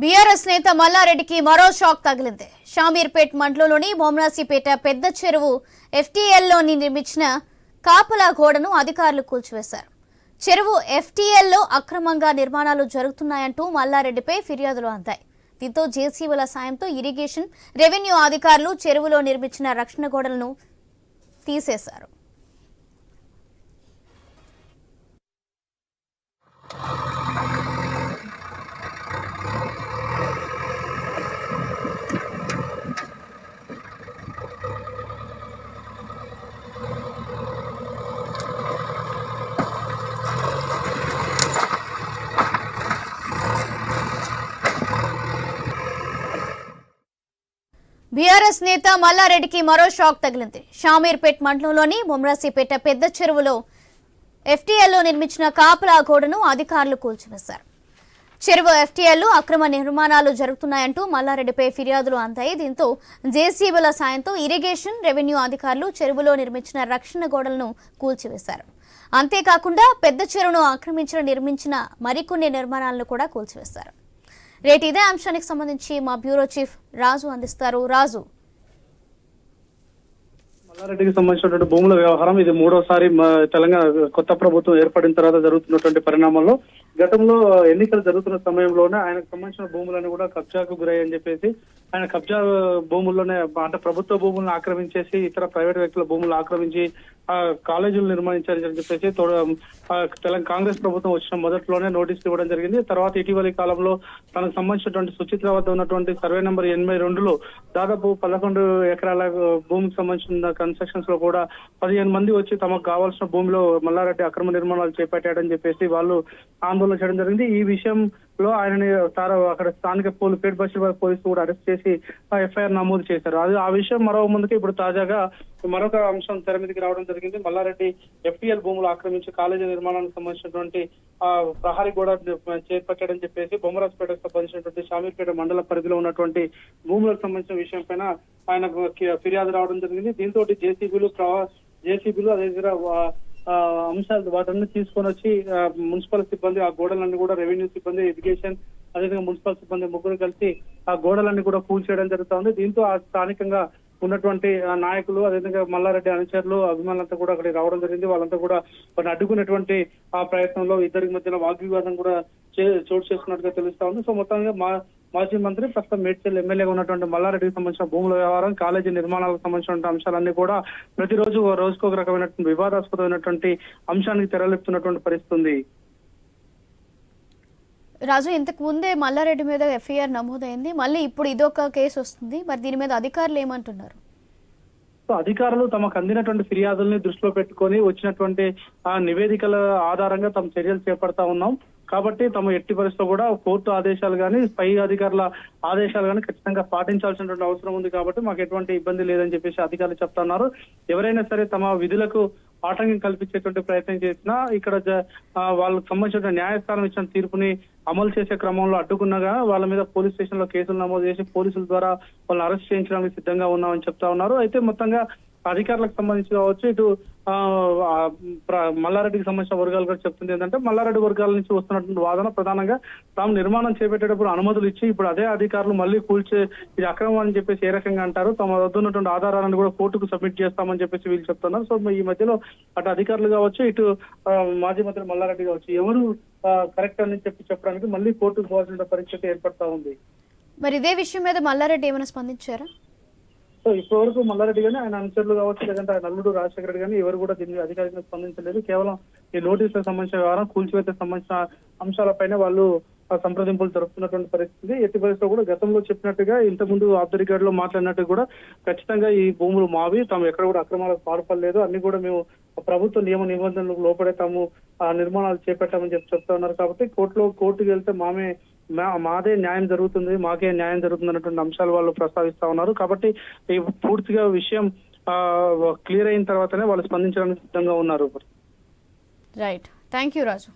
BRS నేత మల్లారెడ్డికి మరో shock తగిలింది. షామీర్పేట్ మండలంలోని బొమ్రాసిపేట పెద్ద చెరువు ఎఫ్టీఎల్లోని నిర్మించిన కాపలా గోడను అధికారులు కూల్చివేశారు. చెరువు ఎఫ్టీఎల్లో అక్రమంగా నిర్మాణాలు జరుగుతున్నాయంటూ మల్లారెడ్డిపై ఫిర్యాదులు అందాయి. దీంతో జేసీబీల సాయంతో ఇరిగేషన్ రెవెన్యూ అధికారులు చెరువులో నిర్మించిన రక్షణ గోడలను తీసేశారు. బీఆర్ఎస్ నేత మల్లారెడ్డికి మరో షాక్ తగిలింది. షామీర్పేట్ మండలంలోని ముమ్రాసిపేట పెద్ద చెరువులో ఎఫ్టీఎల్లో నిర్మించిన కాపలా గోడను అధికారులు కూల్చివేశారు. చెరువు ఎఫ్టీఎల్లో అక్రమ నిర్మాణాలు జరుగుతున్నాయంటూ మల్లారెడ్డిపై ఫిర్యాదులు అందాయి. దీంతో జేసీబీల సాయంతో ఇరిగేషన్ రెవెన్యూ అధికారులు చెరువులో నిర్మించిన రక్షణ గోడలను కూల్చివేశారు. అంతేకాకుండా పెద్ద చెరువును ఆక్రమించిన నిర్మించిన మరికొన్ని నిర్మాణాలను కూడా కూల్చివేశారు. రేటు ఇదే అంశానికి సంబంధించి మా బ్యూరో చీఫ్ రాజు అందిస్తారు. రాజు. మల్లారెడ్డికి సంబంధించినటువంటి భూముల వ్యవహారం ఇది మూడోసారి తెలంగాణ కొత్త ప్రభుత్వం ఏర్పడిన తర్వాత జరుగుతున్నటువంటి పరిణామంలో గతంలో ఎన్నికలు జరుగుతున్న సమయంలోనే ఆయనకు సంబంధించిన భూములను కూడా కబ్జాకు గురయ్యని చెప్పేసి ఆయన కబ్జా భూముల్లోనే అంటే ప్రభుత్వ భూములను ఆక్రమించేసి ఇతర ప్రైవేట్ వ్యక్తుల భూములు ఆక్రమించి ఆ కాలేజీలు నిర్మించారని చెప్పేసి తెలంగాణ కాంగ్రెస్ ప్రభుత్వం వచ్చిన మొదట్లోనే నోటీసులు ఇవ్వడం జరిగింది. తర్వాత ఇటీవలి కాలంలో తనకు సంబంధించినటువంటి సుచిత్ర వద్ద ఉన్నటువంటి సర్వే నెంబర్ ఎనభై రెండులో దాదాపు పదకొండు ఎకరాల భూమికి సంబంధించిన కన్స్ట్రక్షన్స్లో కూడా పదిహేను మంది వచ్చి తమకు కావాల్సిన భూమిలో మల్లారెడ్డి అక్రమ నిర్మాణాలు చేపట్టాడని చెప్పేసి వాళ్ళు ఆందోళన చేయడం జరిగింది. ఈ విషయంలో ఆయనని తార అక్కడ స్థానిక పోలీ పేట్ బషీర్బాద్ పోలీసులు కూడా అరెస్ట్ చేసి ఎఫ్ఐఆర్ నమోదు చేశారు. అది ఆ విషయం మరో ముందుకు ఇప్పుడు తాజాగా మరొక అంశం తెర మీదకి రావడం జరిగింది. మల్లారెడ్డి ఎఫ్టీఎల్ భూములు ఆక్రమించి కాలేజీ నిర్మాణానికి సంబంధించినటువంటి ఆ ప్రహారీ కూడా చేపట్టాడని చెప్పేసి బొమ్మరాజపేటకు సంబంధించినటువంటి షామీర్పేట మండల పరిధిలో ఉన్నటువంటి భూములకు సంబంధించిన విషయం పైన ఆయన ఫిర్యాదు రావడం జరిగింది. దీంతో జేసీబీలు జేసీబీలు అదే విధంగా అంశాలు వాటన్ని తీసుకొని వచ్చి ఆ, మున్సిపల్ సిబ్బంది ఆ గోడలన్నీ కూడా రెవెన్యూ సిబ్బంది ఎడ్యుకేషన్ అదేవిధంగా మున్సిపల్ సిబ్బంది ముగ్గురు కలిసి ఆ గోడలన్నీ కూడా కూల్చేయడం జరుగుతుంది. దీంతో ఆ స్థానికంగా ఉన్నటువంటి నాయకులు అదేవిధంగా మల్లారెడ్డి అనుచరులు అభిమానులంతా కూడా అక్కడికి రావడం జరిగింది. వాళ్ళంతా కూడా వాటిని అడ్డుకునేటువంటి ఆ ప్రయత్నంలో ఇద్దరికి మధ్యన వాగ్వివాదం కూడా చే- చోటు చేసుకున్నట్టుగా తెలుస్తా ఉంది. సో మొత్తంగా మా మాజీ మంత్రి ప్రస్తుతం మేడ్చల్ ఎమ్మెల్యేగా ఉన్నటువంటి మల్లారెడ్డికి సంబంధించిన భూముల వ్యవహారం కాలేజీ నిర్మాణాలకు సంబంధించిన అంశాలన్నీ కూడా ప్రతిరోజు ఓ రోజుకు ఒక రకమైనటువంటి వివాదాస్పదమైనటువంటి అంశానికి తెరలేపుతున్నటువంటి పరిస్థితి ఉంది. రాజు ఇంతకు ముందే మల్లారెడ్డి మీద ఎఫ్ఐఆర్ నమోదైంది. మళ్ళీ ఇప్పుడు ఇదొక కేసు వస్తుంది. మరి దీని మీద అధికారులు ఏమంటున్నారు? సో అధికారులు తమకు అందినటువంటి ఫిర్యాదుల్ని దృష్టిలో పెట్టుకొని వచ్చినటువంటి ఆ నివేదికల ఆధారంగా తమ చర్యలు చేపడతా ఉన్నాం. కాబట్టి తమ ఎట్టి పరిస్థితిలో కూడా కోర్టు ఆదేశాలు కానీ పై అధికారుల ఆదేశాలు కానీ ఖచ్చితంగా పాటించాల్సినటువంటి అవసరం ఉంది కాబట్టి మాకు ఎటువంటి ఇబ్బంది లేదని చెప్పేసి అధికారులు చెప్తున్నారు. ఎవరైనా సరే తమ విధులకు ఆటంకం కల్పించేటువంటి ప్రయత్నం చేసినా ఇక్కడ జ- వాళ్ళకి సంబంధించిన న్యాయస్థానం ఇచ్చిన తీర్పుని అమలు చేసే క్రమంలో అడ్డుకున్నగా వాళ్ళ మీద పోలీస్ స్టేషన్లో కేసులు నమోదు చేసి పోలీసుల ద్వారా వాళ్ళని అరెస్ట్ చేయించడానికి సిద్ధంగా ఉన్నామని చెప్తా ఉన్నారు. అయితే మొత్తంగా అధికారులకు సంబంధించి కావచ్చు ఇటు ప్ర- మల్లారెడ్డికి సంబంధించిన వర్గాలు కూడా చెప్తుంది ఏంటంటే మల్లారెడ్డి వర్గాల నుంచి వస్తున్నటువంటి వాదన ప్రధానంగా తాము నిర్మాణం చేపట్టేటప్పుడు అనుమతులు ఇచ్చి ఇప్పుడు అదే అధికారులు మళ్ళీ కూల్చే ఇది అక్రమం అని చెప్పేసి ఏ రకంగా అంటారు తమ వద్ద ఉన్నటువంటి ఆధారాలను కూడా కోర్టుకు సబ్మిట్ చేస్తామని చెప్పేసి వీళ్ళు చెప్తున్నారు. సో ఈ మధ్యలో అటు అధికారులు కావచ్చు ఇటు మాజీ మంత్రి మల్లారెడ్డి కావచ్చు ఎవరు కరెక్ట్ అని చెప్పి చెప్పడానికి మళ్ళీ కోర్టుకు పోవాల్సిన పరిస్థితి ఏర్పడతా ఉంది. మరి ఇదే విషయం మీద మల్లారెడ్డి ఏమైనా స్పందించారా? సో ఇప్పటివరకు మల్లారెడ్డి కానీ ఆయన అనుచరులు కావచ్చు లేదంటే ఆయన నల్లుడు రాజశేఖర రెడ్డి కానీ ఎవరు కూడా దీన్ని అధికారికంగా స్పందించలేదు. కేవలం ఈ నోటీసులకు సంబంధించిన వ్యవహారం కూల్చివేతకు సంబంధించిన అంశాలపైన వాళ్ళు సంప్రదింపులు జరుపుతున్నటువంటి పరిస్థితి. ఎట్టి పరిస్థితిలో కూడా గతంలో చెప్పినట్టుగా ఇంతకుముందు ఆఫ్ ది లో మాట్లాడినట్టు కూడా ఖచ్చితంగా ఈ భూములు మావి తాము ఎక్కడ కూడా అక్రమాలకు పాల్పడలేదు. అన్ని కూడా మేము ప్రభుత్వ నియమ నిబంధనలకు లోపడే తాము ఆ నిర్మాణాలు చేపట్టామని చెప్పి చెప్తా ఉన్నారు. కాబట్టి కోర్టులో కోర్టుకు వెళ్తే మామే మాదే న్యాయం జరుగుతుంది మాకే న్యాయం జరుగుతుంది అన్నటువంటి అంశాలు వాళ్ళు ప్రస్తావిస్తా ఉన్నారు. కాబట్టి ఈ పూర్తిగా విషయం క్లియర్ అయిన తర్వాతనే వాళ్ళు స్పందించడానికి సిద్ధంగా ఉన్నారు రైట్ థ్యాంక్ యూ రాజు